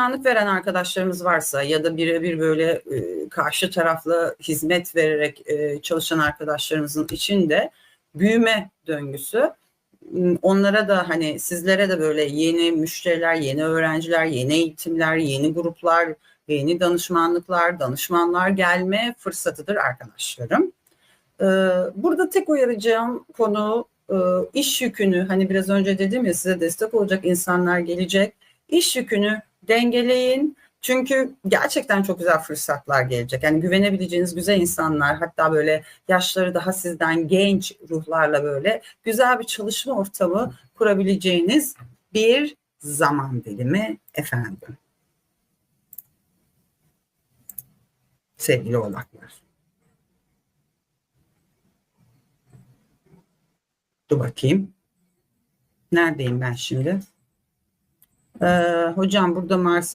danışmanlık veren arkadaşlarımız varsa ya da birebir böyle e, karşı tarafla hizmet vererek e, çalışan arkadaşlarımızın içinde büyüme döngüsü onlara da hani sizlere de böyle yeni müşteriler, yeni öğrenciler, yeni eğitimler, yeni gruplar, yeni danışmanlıklar, danışmanlar gelme fırsatıdır arkadaşlarım. Ee, Burada tek uyaracağım konu e, iş yükünü hani biraz önce dedim ya size destek olacak insanlar gelecek. İş yükünü dengeleyin. Çünkü gerçekten çok güzel fırsatlar gelecek. Yani güvenebileceğiniz güzel insanlar hatta böyle yaşları daha sizden genç ruhlarla böyle güzel bir çalışma ortamı kurabileceğiniz bir zaman dilimi efendim. Sevgili oğlaklar. Dur bakayım. Neredeyim ben şimdi? Ee, hocam burada Mars